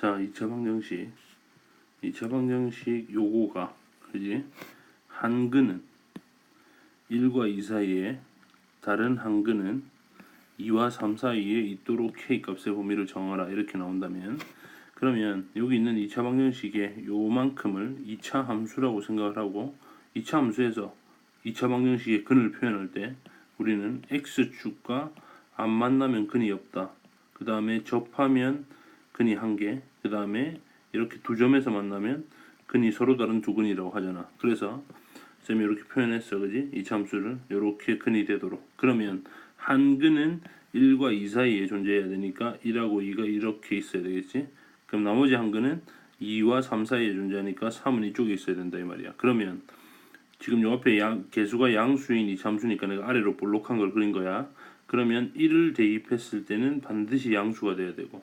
자, 2차 방정식. 2차 방정식 요거가 그지? 한 근은 1과 2 사이에 다른 한 근은 2와 3 사이에 있도록 k 값의 범위를 정하라 이렇게 나온다면 그러면 여기 있는 2차 방정식의 요만큼을 2차 함수라고 생각을 하고 2차 함수에서 2차 방정식의 근을 표현할 때 우리는 x축과 안 만나면 근이 없다. 그 다음에 접하면 근이 한 개. 그 다음에 이렇게 두 점에서 만나면 근이 서로 다른 두 근이라고 하잖아. 그래서 쌤이 이렇게 표현했어, 그지? 이 함수를 이렇게 근이 되도록. 그러면 한 근은 1과 2 사이에 존재해야 되니까 1하고 2가 이렇게 있어야 되겠지? 그럼 나머지 한 근은 2와 3 사이에 존재하니까 3은 이쪽에 있어야 된다 이 말이야. 그러면 지금 요 앞에 양, 개수가 양수인 이 함수니까 내가 아래로 볼록한 걸 그린 거야. 그러면 1을 대입했을 때는 반드시 양수가 돼야 되고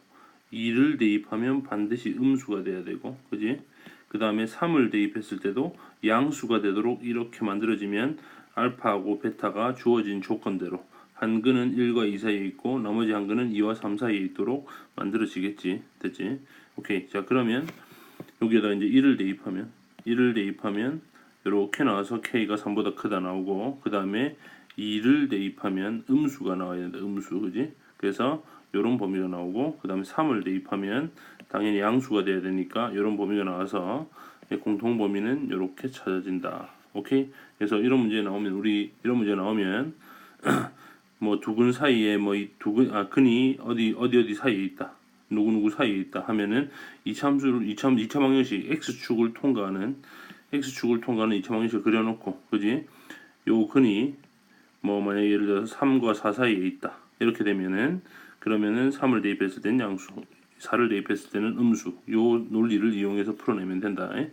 2를 대입하면 반드시 음수가 돼야 되고 그지? 그 다음에 3을 대입했을 때도 양수가 되도록 이렇게 만들어지면 알파하고 베타가 주어진 조건대로 한 근은 1과 2 사이에 있고 나머지 한 근은 2와 3 사이에 있도록 만들어지겠지 됐지? 오케이 자 그러면 여기에다 이제 1을 대입하면 1을 대입하면 이렇게 나와서 k가 3보다 크다 나오고 그 다음에 2를 대입하면 음수가 나와야 된다 음수 그지? 그래서 이런 범위가 나오고 그 다음에 3을 대입하면 당연히 양수가 돼야 되니까 이런 범위가 나와서 공통 범위는 이렇게 찾아진다 오케이? 그래서 이런 문제 나오면 우리 이런 문제 나오면 뭐 두 근 사이에 뭐 이 두근아 근이 어디 어디 어디 사이에 있다 누구 누구 사이에 있다 하면은 이차 함수를 이차 이차 방정식 x축을 통과하는 x축을 통과하는 이차 방정식을 그려놓고 그지? 요 근이 뭐 만약 예를 들어서 3과 4 사이에 있다 이렇게 되면은 그러면은 3을 대입했을 때는 양수 4를 대입했을 때는 음수 요 논리를 이용해서 풀어내면 된다 에?